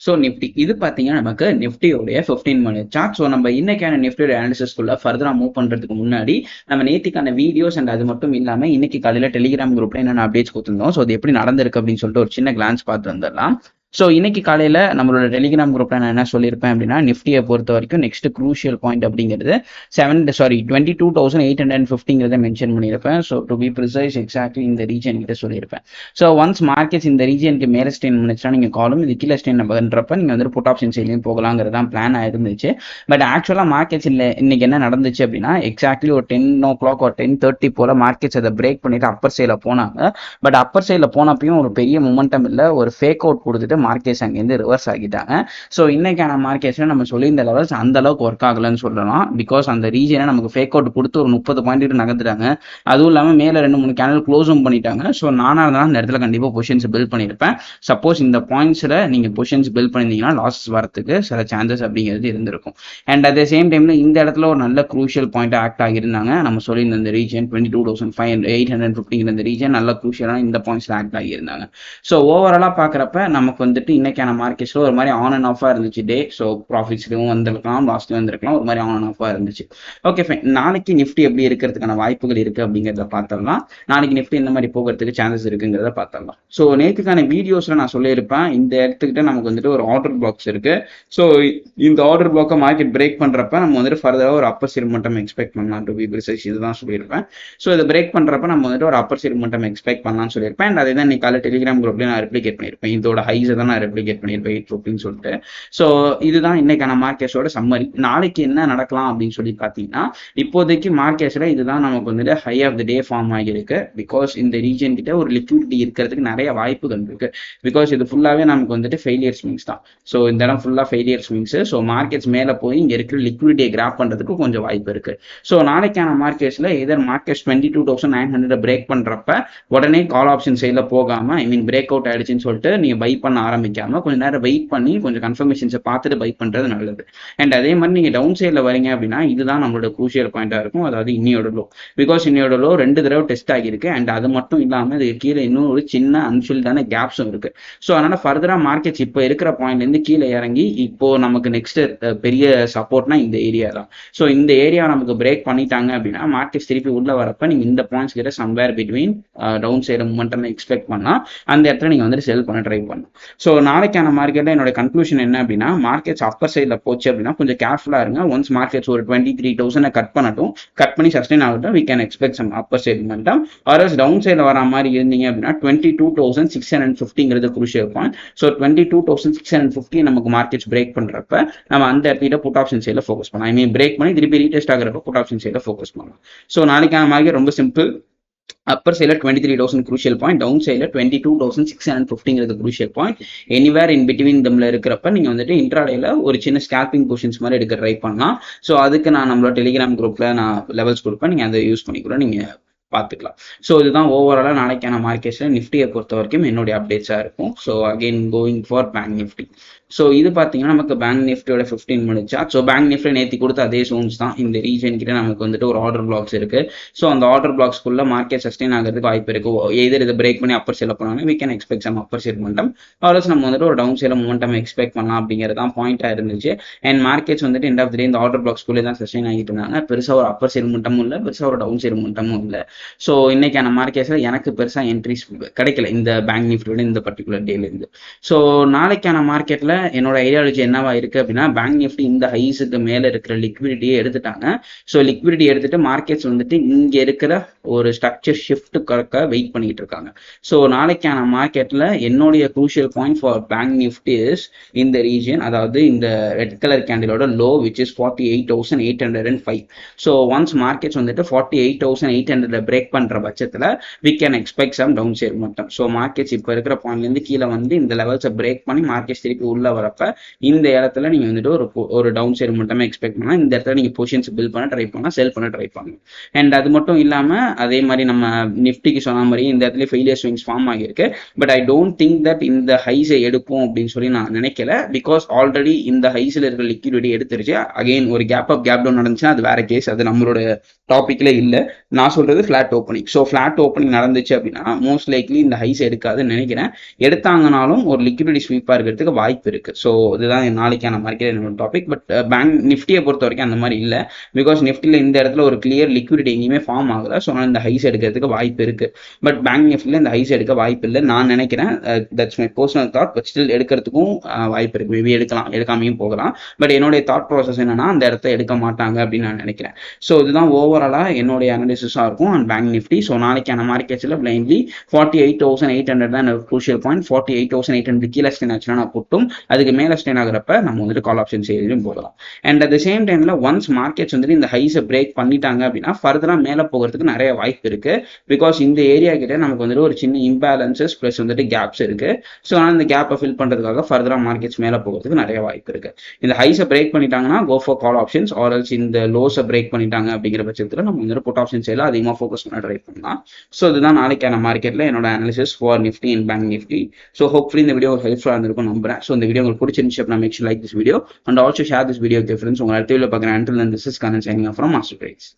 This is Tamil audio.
ஸோ நிஃப்டி இது பார்த்தீங்கன்னா நமக்கு நிஃப்டியோடைய ஃபிஃப்டீன் மினிட் சார்ட் ஸோ நம்ம இன்னைக்கான நிஃப்டியோட அனாலிசிஸ்குள்ள ஃபர்தராக மூவ் பண்ணுறதுக்கு முன்னாடி நம்ம நேத்திக்கான வீடியோஸ் அண்ட் அது மட்டும் இல்லாமல் இன்னைக்கு காலையில் டெலிகிராம் குரூப்ல என்னென்ன அப்டேட்ஸ் கொடுத்துருந்தோம். ஸோ அது எப்படி நடந்திருக்கு அப்படின்னு சொல்லிட்டு ஒரு சின்ன கிளான்ஸ் பார்த்து வந்துடலாம். ஸோ இன்னைக்கு காலையில் நம்மளோட டெலிகிராம் குரூப்பில் நான் என்ன சொல்லியிருப்பேன் அப்படின்னா நிஃப்டியை பொறுத்த வரைக்கும் நெக்ஸ்ட் க்ரூஷியல் பாயிண்ட் அப்படிங்கிறது seven sorry twenty two thousand eight hundred ஃபிஃப்டிங்கிறத mention பண்ணியிருப்பேன். So to be precise exactly இந்த ரீஜன் கிட்ட சொல்லியிருப்பேன். ஸோ ஒன்ஸ் மார்க்கெட்ஸ் இந்த ரீஜனுக்கு மேலே ஸ்டெயின் பண்ணிச்சுன்னா நீங்கள் காலும் இது கீழே ஸ்டெயின் பண்ணுறப்ப நீங்கள் வந்து புட் ஆப்ஷன் சைட்லையும் போகலாங்கிறது தான் பிளான் ஆயிருந்துச்சு பட் ஆக்சுவலாக மார்க்கெட்ஸ் இல்லை இன்னைக்கு என்ன நடந்துச்சு அப்படின்னா எக்ஸாக்ட்லி ஒரு டென் ஓ கிளாக் ஒரு டென் தேர்ட்டி போல் மார்க்கெட்ஸ் அதை பிரேக் பண்ணிட்டு அப்பர் சைடில் போனாங்க. பட் அப்பர் சைடில் போனப்பையும் ஒரு பெரிய மொமெண்டம் இல்லை ஒரு ஃபேக் அவுட் கொடுத்துட்டு மார்க்கெட்ஸ் அங்கேருந்து ரிவர்ஸ் ஆகிட்டாங்க ஸோ இன்னைக்கான மார்க்கெட்ஸில் நம்ம சொல்லியிருந்த லெவல்ஸ் அந்த அளவுக்கு ஒர்க் ஆகலைன்னு சொல்லலாம். பிகாஸ் அந்த ரீஜனை நமக்கு ஃபேக் அவுட் கொடுத்து ஒரு முப்பது பாயிண்ட் நகர்ந்துட்டாங்க அதுவும் இல்லாமல் மேலே ரெண்டு மூணு கேனல் க்ளோஸும் பண்ணிட்டாங்க. ஸோ நானாக இருந்தாலும் அந்த இடத்துல கண்டிப்பாக பொசிஷன்ஸ் பில்ட் பண்ணியிருப்பேன். சப்போஸ் இந்த பாயிண்ட்ஸில் நீங்கள் பொசிஷன்ஸ் பில்ட் பண்ணியிருந்தீங்கன்னா லாஸஸ் வரத்துக்கு சில சான்சஸ் அப்படிங்கிறது இருந்திருக்கும். அண்ட் அட் த சேம் டைமில் இந்த இடத்துல ஒரு நல்ல க்ரூஷியல் பாயிண்ட் ஆக்ட் ஆகியிருந்தாங்க. நம்ம சொல்லியிருந்த இந்த region twenty two thousand five hundred eight hundred ஃபிஃப்டிங்கிற இந்த ரீஜன் நல்ல க்ரூஷியலான இந்த பாயிண்ட்ஸில் ஆக்ட் ஆகியிருந்தாங்க. ஸோ ஓவராலாக பார்க்குறப்ப நமக்கு வந்துட்டு இன்னைக்கான மார்க்கெட்ஸில் ஒரு மாதிரி ஆன் அண்ட் ஆஃபாக இருந்துச்சு. டே ஸோ ப்ராஃபிட்ஸ்லையும் வந்திருக்கலாம் லாஸ்ட்லையும் வந்திருக்கலாம். ஒரு மாதிரி ஆன் அண்ட் ஆஃபாக இருந்துச்சு. ஓகே ஃபைன் நாளைக்கு நிஃப்டி எப்படி இருக்கிறதுக்கான வாய்ப்புகள் இருக்குது அப்படிங்கிறத பார்த்தரலாம் நாளைக்கு நிஃப்டி இந்த மாதிரி போகிறதுக்கு சான்சஸ் இருக்குங்கிறத பார்த்தரலாம் ஸோ நேற்றுக்கான வீடியோஸில் நான் சொல்லியிருப்பேன். இந்த இடத்துக்கிட்ட நமக்கு வந்துட்டு ஒரு ஆர்டர் பாக்ஸ் இருக்கு. ஸோ இந்த ஆர்டர் பிளாக்கை மார்க்கெட் பிரேக் பண்ணுறப்ப நம்ம வந்துட்டு ஃபர்தராக ஒரு அப்பர் சைடு மட்டும் எக்ஸ்பெக்ட் பண்ணலாம். டு பி பிரிசைஸ் இதுதான் சொல்லியிருப்பேன். ஸோ இதை பிரேக் பண்ணுறப்ப நம்ம வந்துட்டு ஒரு அப்பர் சைடு மட்டும் எக்ஸ்பெக்ட் பண்ணலாம்னு சொல்லியிருப்பேன். அண்ட் அதே தான் இன்னைக்கு காலை டெலிகிராம் குரூப்லேயே நான் ரிப்ளிகேட் பண்ணியிருப்பேன். இதோட ஹைஸை தான் நான் ரெப்ளிகேட் பண்ணியிருப்பேன் எயிட் அப்படின்னு சொல்லிட்டு. ஸோ இதுதான் இன்னைக்கான மார்க்கெட்ஸோட சம்மரி நாளைக்கு என்ன நடக்கலாம் அப்படின்னு சொல்லி பார்த்தீங்கன்னா இப்போதைக்கு மார்க்கெட்ஸில் இதுதான் நமக்கு வந்துட்டு high of the day form ஆகியிருக்கு. பிகாஸ் இந்த ரீஜன் கிட்ட ஒரு லிக்விடிட்டி இருக்கிறதுக்கு நிறைய வாய்ப்புகள் இருக்கு. பிகாஸ் இது ஃபுல்லாகவே நமக்கு வந்துட்டு ஃபெயிலியர் ஸ்விங்ஸ் தான். ஸோ இந்த இடம் ஃபுல்லாக ஃபெயிலியர் ஸ்விங்ஸ் ஸோ மார்க்கெட்ஸ் மேலே போய் இங்கே இருக்கிற லிக்விடிட்டியை கிராப் பண்ணுறதுக்கு கொஞ்சம் வாய்ப்பு இருக்கு. ஸோ நாளைக்கான மார்க்கெட்ஸில் either markets twenty two thousand nine hundred break பண்ணுறப்ப உடனே கால் ஆப்ஷன் சைடில் போகாமல் ஐ மீன் பிரேக் அவுட் ஆயிடுச்சுன்னு சொல்லிட்டு நீங்கள் பை பண்ண ஆரம்பிக்காம கொஞ்சம் நேரம் வெயிட் பண்ணி கொஞ்சம் கன்ஃபர்மேஷன்ஸை பார்த்துட்டு பை பண்ணுறது நல்லது. அண்ட் அதே மாதிரி நீங்கள் டவுன் சைடில் வரீங்க அப்படின்னா இதுதான் நம்மளோட குரூஷியல் பாயிண்டாக இருக்கும். அதாவது இன்னியோட லோ பிகாஸ் இன்னியோட லோ ரெண்டு தடவை டெஸ்ட் ஆகியிருக்கு. அண்ட் அது மட்டும் இல்லாமல் இது கீழே இன்னும் ஒரு சின்ன அன்ஃபில்டான கேப்ஸும் இருக்கு. ஸோ அதனால ஃபர்தராக மார்க்கெட்ஸ் இப்போ இருக்கிற பாயிண்ட்லேருந்து கீழே இறங்கி இப்போ நமக்கு நெக்ஸ்ட் பெரிய சப்போர்ட்னா இந்த ஏரியா தான். ஸோ இந்த ஏரியா நமக்கு பிரேக் பண்ணிட்டாங்க அப்படின்னா மார்க்கெட்ஸ் திருப்பி உள்ள வரப்ப நீங்க இந்த பாயிண்ட்ஸ் கிட்ட somewhere between down side momentum expect பண்ணால் அந்த இடத்துல நீங்க வந்துட்டு செல் பண்ண ட்ரை பண்ணணும் ஸோ நாளைக்கான மார்க்கெட்டில் என்னோட கன்க்ளூஷன் என்ன அப்படின்னா மார்க்கெட்ஸ் அப்பர் சைடில் போச்சு அப்படின்னா கொஞ்சம் கேர்ஃபுல்லாக இருங்க. ஒன்ஸ் மார்க்கெட்ஸ் ஒரு டுவெண்ட்டி த்ரீ தௌசண்ட் கட் பண்ணட்டும். கட் பண்ணி சஸ்டைன் ஆகட்டும். We can expect some upper side மட்டும் ஆர்எஸ் டவுன் சைடில் வர மாதிரி இருந்தீங்க அப்படின்னா twenty two thousand six hundred ஃபிஃப்டிங்கிறது crucial point so twenty two thousand six hundred fifty நமக்கு மார்க்கெட்ஸ் பிரேக் பண்ணுறப்ப நம்ம அந்த இடத்துல புட் ஆப்ஷன் சைடில் ஃபோக்கஸ் பண்ணலாம். ஐ மீன் பிரேக் பண்ணி திருப்பி ரீடெஸ்ட் ஆகிறப்ப புட் ஆப்ஷன் சைடில் ஃபோக்கஸ் பண்ணலாம். ஸோ நாளைக்கான மார்க்கெட் ரொம்ப சிம்பிள் அப்பர் சைடில் twenty three thousand crucial point down சைடில் twenty two thousand six hundred ஃபிஃப்டிங்கிறது crucial point anywhere in between தம்ல இருக்கிறப்ப நீங்கள் வந்துட்டு இன்ட்ராடேல ஒரு சின்ன ஸ்கேல்பிங் பொசிஷன்ஸ் மாதிரி எடுக்க ட்ரை பண்ணலாம். ஸோ அதுக்கு நான் நம்மளோட டெலிகிராம் குரூப்பில் நான் லெவல்ஸ் கொடுப்பேன். நீங்கள் அதை யூஸ் பண்ணிக்கூட நீங்கள் பார்த்துக்கலாம். ஸோ இதுதான் ஓவராலாக நாளைக்கான மார்க்கெட்ஸில் நிஃப்டியை பொறுத்த வரைக்கும் என்னுடைய அப்டேட்ஸாக இருக்கும். So again going for bank Nifty so இது பார்த்தீங்கன்னா நமக்கு பேங்க் நிஃப்டியோட ஃபிஃப்டீன் முடிச்சா ஸோ பேங்க் நிஃப்டி நேற்று கொடுத்த அதே சோன்ஸ் தான் இந்த ரீஜன் கிட்ட நமக்கு வந்துட்டு ஒரு ஆர்டர் பிளாக்ஸ் இருக்கு. ஸோ அந்த ஆர்டர் பிளாக்ஸ்க்குள்ள மார்க்கெட் சஸ்டெயின் ஆகிறதுக்கு வாய்ப்பு இருக்கு. எதிர் இதை பிரேக் பண்ணி அப்பர் சேல போனாங்க we can expect some upper sale momentum ஆல்ஸ் நம்ம வந்துட்டு ஒரு டவுன் சேல மொமெண்டம் எக்ஸ்பெக்ட் பண்ணலாம் அப்படிங்கிறது தான் பாயிண்டாக இருந்துச்சு. அண்ட் மார்க்கெட்ஸ் வந்துட்டு எண்ட் ஆஃப் டே இந்த ஆர்டர் பிளாக்ஸ்க்குள்ளே தான் சஸ்டெயின் ஆகிட்டு இருந்தாங்க. பெருசாக ஒரு அப்பர் சேல் மொமெண்டமும் இல்லை பெருசாக ஒரு டவுன் சேல் மொமெண்டமும் இல்லை. ஸோ இன்னைக்கான மார்க்கெட்ஸில் எனக்கு பெருசாக என்ட்ரிஸ் கிடைக்கல இந்த பேங்க் நிஃப்டியோட இந்த பர்டிகுலர் டேலேருந்து ஸோ நாளைக்கான மார்க்கெட்டில் என்னோட ஐடியாலஜி என்னவா இருக்கு அப்படின்னா பேங்க் நிஃப்டி இந்த ஹைஸுக்கு மேல இருக்கிற லிக்விடிட்டியை எடுத்துட்டாங்க. ஸோ லிக்விடிட்டி எடுத்துட்டு மார்க்கெட்ஸ் வந்துட்டு இங்க இருக்கிற ஒரு ஸ்ட்ரக்சர் ஷிஃப்ட் கறக்க வெயிட் பண்ணிட்டு இருக்காங்க. ஸோ நாளைக்கான மார்க்கெட்ல என்னுடைய crucial point for bank Nifty is இந்த ரீஜன் அதாவது இந்த red colour கேண்டிலோட low which is forty eight thousand eight hundred and five so once markets வந்துட்டு forty eight thousand eight hundred break பண்ற பட்சத்தில் we can expect some down சேர் மட்டும். ஸோ மார்க்கெட்ஸ் இப்போ இருக்கிற பாயிண்ட்லேருந்து கீழே வந்து இந்த லெவல்ஸை பிரேக் பண்ணி மார்க்கெட்ஸ் திருப்பி உள்ள வரப்ப இந்த இடத்துல நீங்க வந்துட்டு ஒரு ஒரு டவுன் சைடு மட்டுமே எக்ஸ்பெக்ட் பண்ணலாம். இந்த இடத்துல நீங்க பொசிஷன்ஸ் பில் பண்ண ட்ரை பண்ணலாம் செல் பண்ண ட்ரை பண்ணலாம். அண்ட் அது மட்டும் இல்லாம அதே மாதிரி நம்ம நிஃப்டிக்கு சொன்ன மாதிரி இந்த இடத்துல ஃபெயிலியர் ஸ்விங்ஸ் ஃபார்ம் ஆகியிருக்கு. But I don't think that இந்த ஹைஸை எடுப்போம் அப்படின்னு சொல்லி நான் நினைக்கல. பிகாஸ் ஆல்ரெடி இந்த ஹைஸில் இருக்கிற லிக்விடிட்டி எடுத்துருச்சு. அகைன் ஒரு கேப் அப் கேப் டவுன் நடந்துச்சுன்னா அது வேற கேஸ் அது நம்மளோட டாபிக்ல இல்லை. நான் சொல்றது flat opening so flat opening நடந்துச்சு அப்படின்னா மோஸ்ட் லைக்லி இந்த ஹைஸ் எடுக்காதுன்னு நினைக்கிறேன். எடுத்தாங்கனாலும் ஒரு லிக்விடிட்டி ஸ்வீப்பாக இருக்கிறதுக்கு வாய்ப்பு இருக்கு. இருக்கு. ஸோ இதுதான் நாளைக்கான மார்க்கெட் என்னோட டாபிக் பட் பேங்க் நிஃப்டியை பொறுத்த வரைக்கும் அந்த மாதிரி இல்லை. பிகாஸ் நிஃப்டியில் இந்த இடத்துல ஒரு கிளியர் லிக்விடிட்டி எங்கேயுமே ஃபார்ம் ஆகல. ஸோ இந்த ஹைஸ் எடுக்கிறதுக்கு வாய்ப்பு இருக்கு. பட் பேங்க் நிஃப்டியில் இந்த ஹைஸ் எடுக்க வாய்ப்பு இல்லை நான் நினைக்கிறேன். That's my personal thought but still எடுக்கிறதுக்கும் uh, வாய்ப்பு இருக்கு. மேபி எடுக்கலாம். எடுக்காமையும் போகலாம். பட் என்னுடைய தாட் ப்ராசஸ் என்னன்னா அந்த இடத்த எடுக்க மாட்டாங்க அப்படின்னு நான் நினைக்கிறேன். ஸோ இதுதான் ஓவராலாக என்னுடைய அனாலிசிஸாக இருக்கும். அண்ட் பேங்க் நிஃப்டி ஸோ நாளைக்கான மார்க்கெட்ஸில் plainly forty eight thousand eight hundred தான் crucial point forty eight thousand eight hundred கீழே ஸ்கின் ஆச்சுன்னா நான் போட்டும். அதுக்கு மேலே ஸ்டெயின் ஆகிறப்ப நம்ம வந்துட்டு கால் ஆப்ஷன் செய்யும் போகலாம். அண்ட் அட் த சேம் டைமில் ஒன்ஸ் மார்க்கெட்ஸ் வந்துட்டு இந்த ஹைஸை பிரேக் பண்ணிட்டாங்க அப்படின்னா ஃபர்தராக மேலே போகிறதுக்கு நிறைய வாய்ப்பு இருக்கு. பிகாஸ் இந்த ஏரியா கிட்ட நமக்கு வந்துட்டு ஒரு சின்ன இம்பேலன்சஸ் ப்ளஸ் வந்துட்டு கேப்ஸ் இருக்கு. ஸோ ஆனால் இந்த கேப்பை ஃபில் பண்ணுறதுக்காக ஃபர்தராக மார்க்கெட்ஸ் மேலே போகிறதுக்கு நிறைய வாய்ப்பு இருக்கு. இந்த ஹைஸை பிரேக் பண்ணிட்டாங்கன்னா கோ ஃபார் கால் ஆப்ஷன்ஸ் ஆர்எல்ஸ் இந்த லோஸை பிரேக் பண்ணிட்டாங்க அப்படிங்கிற பட்சத்தில் நம்ம வந்துட்டு புட் ஆப்ஷன்ஸ் எல்லாம் அதிகமாக ஃபோக்கஸ் பண்ண ட்ரை பண்ணலாம். ஸோ இதுதான் நாளைக்கான மார்க்கெட்டில் என்னோட analysis for Nifty and bank Nifty so hopefully இந்த வீடியோ ஹெல்ப்ஃபுல்லாக இருந்திருக்கும் நம்புறேன். ஸோ இந்த வீடியோ வீடியோ உங்களுக்கு பிடிச்சிருந்துச்சு அப்படின்னா make like this video and also share this video friends உங்கள் அடுத்த வீடியோ பார்க்குறேன் until this is கனன் signing from Master trades